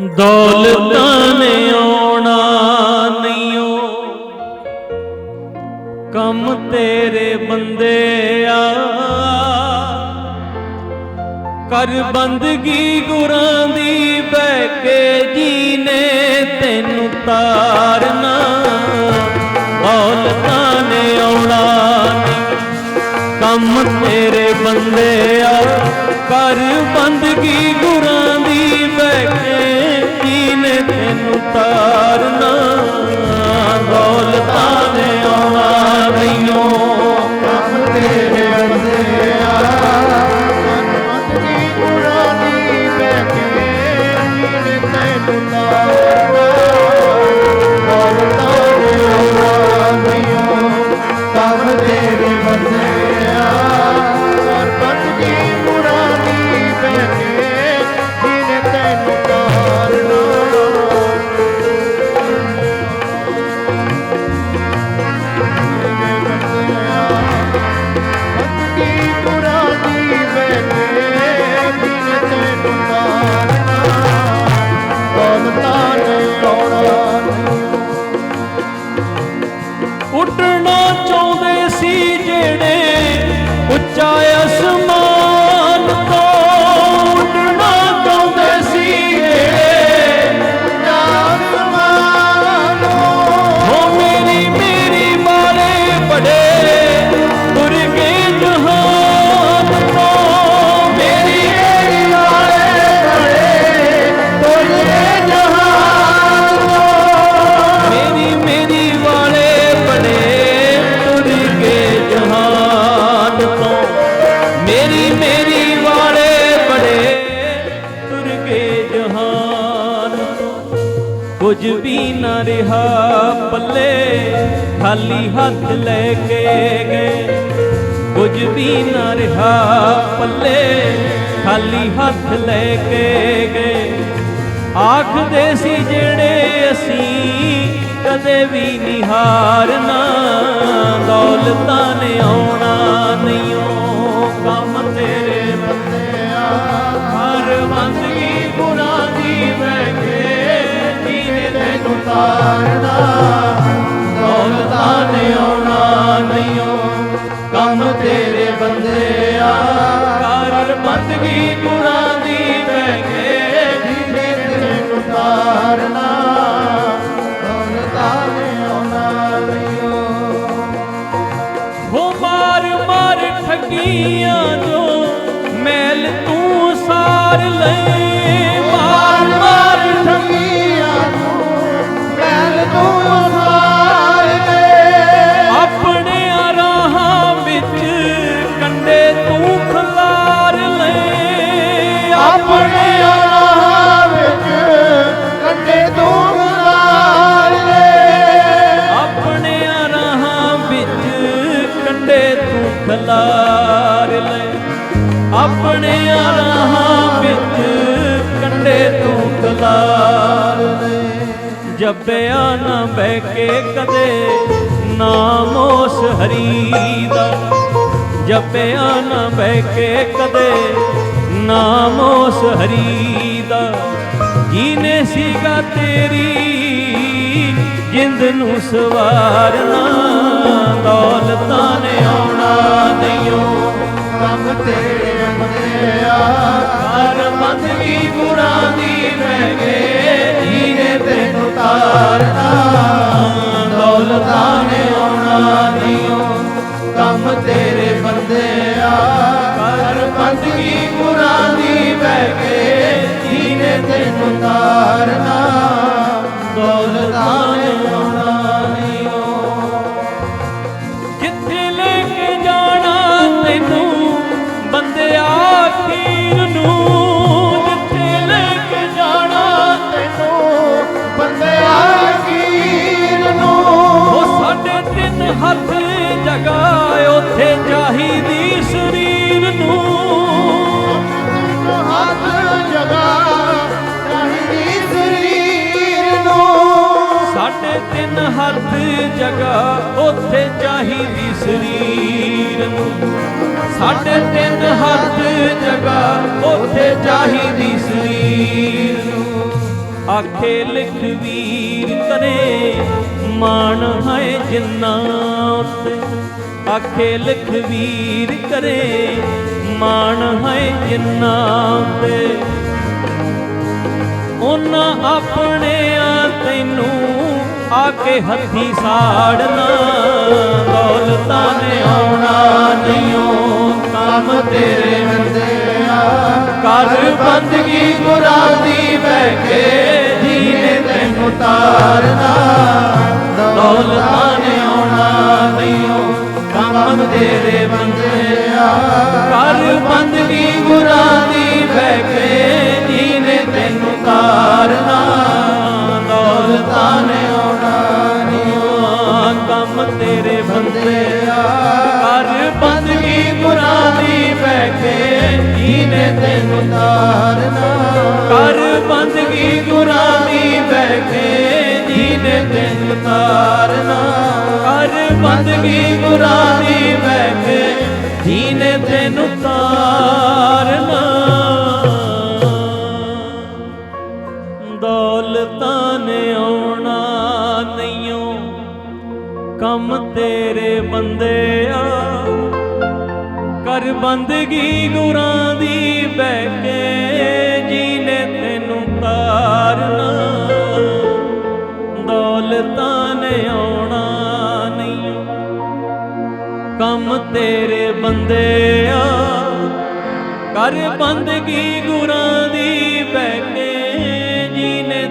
ਦੌਲਤਾਂ ਨੇ ਆਉਣਾ ਨਹੀਂਓ ਕੰਮ ਤੇਰੇ ਬੰਦੇ ਆ। ਕਰ ਬੰਦਗੀ ਗੁਰਾਂ ਦੀ ਬਹਿ ਕੇ ਜੀ ਨੇ ਤੈਨੂੰ ਤਾਰਨਾ। ਦੌਲਤਾਂ ਨੇ ਆਉਣਾ ਕੰਮ ਤੇਰੇ ਬੰਦੇ ਆ। ਕਰ ਬੰਦਗੀ ਗੁਰਾਂ ਦੀ ਬਹਿ ਕੇ ਤੈਨੂੰ ਤਾਰਨਾ ਦੌਲਤਾਂ ਨੇ ਆਉਣਾ ਨਹੀਂਓ। ਕੰਮ ਤੇਰੇ ਬੰਦੇ ਕੁਝ ਵੀ ਨਾ ਰਿਹਾ, ਪੱਲੇ ਖਾਲੀ ਹੱਥ ਲੈ ਕੇ ਗਏ। ਕੁਝ ਵੀ ਨਾ ਰਿਹਾ, ਪੱਲੇ ਖਾਲੀ ਹੱਥ ਲੈ ਕੇ ਗਏ। ਆਖਦੇ ਸੀ ਜਿਹੜੇ ਅਸੀਂ ਕਦੇ ਵੀ ਨਹੀਂ ਹਾਰਨਾ ਦੌਲਤਾਂ ਨੇ ਆਉਣਾ ਨਹੀਂ ਤੈਨੂੰ ਤਾਰਨਾ ਦੌਲਤਾਂ ਨੇ ਆਉਣਾ ਨਹੀਂਓ ਕੰਮ ਤੇਰੇ ਬੰਦੇ ਆ ਬੰਦਗੀ ਗੁਨਾਹ ਦੀ ਬੈਠੇ ਜੀਨੇ ਤੈਨੂੰ ਤਾਰਨਾ ਦੌਲਤਾਂ ਨੇ ਆਉਣਾ ਲਈਓ ਹੋ ਮਾਰ ਮਾਰ ਠੱਗੀਆਂ ਜੋ ਮੈਲ ਤੂੰ ਸਾਰ ਲੈ ਜਪਿਆ ਨਾ ਬਹਿ ਕੇ ਕਦੇ ਨਾਮ ਉਸ ਹਰੀ ਦਾ ਜਪਿਆ ਨਾ ਬਹਿ ਕੇ ਕਦੇ ਨਾਮ ਉਸ ਹਰੀ ਦਾ ਜੀਨੇ ਸੀਗਾ ਤੇਰੀ, ਜਿੰਦ ਨੂੰ ਸਵਾਰਨਾ, ਦੌਲਤਾਂ ਨੇ ਆਉਣਾ। ਸਾਡੇ ਤਿੰਨ ਜਗਾ, ਉੱਥੇ ਚਾਹੀਦੀ ਸਰੀਰ। ਨੂੰ ਸਾਡੇ ਤਿੰਨ ਹੱਥ ਜਗਾ, ਉੱਥੇ ਚਾਹੀਦੀ ਸਰੀਰ। ਨੂੰ ਆਖੇ ਲਿਖ ਵੀਰ ਕਰੇ, ਮਾਣ ਹੈ ਜਿੰਨਾ ਉੱਤੇ ਆਖੇ ਲਿਖ ਵੀਰ ਕਰੇ, ਮਾਣ ਹੈ ਜਿੰਨਾ ਉੱਤੇ ਉਹਨਾਂ ਆਪਣਿਆਂ ਤੈਨੂੰ ਆ ਹੱਥੀ ਸਾੜਨਾ, ਦੌਲਤਾਂ ਨੇ ਆਉਣਾ ਨਹੀਂਓ, ਕੰਮ ਤੇਰੇ ਬੰਦਿਆ ਕਰ ਬੰਦਗੀ ਗੁਰਾਂ ਦੀ ਬਹਿ ਕੇ ਜੀਨੇ ਤੈਨੂੰ ਤਾਰਨਾ, ਦੌਲਤਾਂ ਨੇ ਆਉਣਾ ਨਹੀਂਓ, ਕੰਮ ਤੇਰੇ ਬੰਦਿਆ ਕਰ ਬੰਦਗੀ ਗੁਰਾਂ ਦੀ ਬਹਿ ਕੇ ਜੀਨੇ ਤੈਨੂੰ ਤਾਰਨਾ ਨਹੀਂਓ ਕੰਮ ਤੇਰੇ ਬੰਦਿਆ ਕਰ ਬੰਦਗੀ ਗੁਰਾਂ ਦੀ ਬਹਿ ਕੇ ਜੀਨੇ ਤੈਨੂੰ ਤਾਰਨਾ? ਕਰ ਬੰਦਗੀ ਗੁਰਾਂ ਦੀ ਬਹਿ ਕੇ ਜੀਨੇ ਤੈਨੂੰ ਤਾਰਨਾ? ਕਰ ਬੰਦਗੀ ਗੁਰਾਂ ਦੀ ਬਹਿ ਕੇ ਜੀਨੇ ਤੈਨੂੰ ਤਾਰਨਾ? ਦੌਲਤਾਂ ਨੇ ਆਉਣਾ ਕੰਮ ਤੇਰੇ ਬੰਦੇ ਆ ਕਰ ਬੰਦਗੀ ਗੁਰਾਂ ਦੀ ਬਹਿ ਕੇ ਜੀਨੇ ਤੈਨੂੰ ਤਾਰਨਾ। ਦੌਲਤਾਂ ਨੇ ਆਉਣਾ ਨਹੀਂ। ਕੰਮ ਤੇਰੇ ਬੰਦੇ ਆ ਕਰ ਬੰਦਗੀ ਗੁਰਾਂ ਦੀ ਬਹਿ ਕੇ ਜੀਨੇ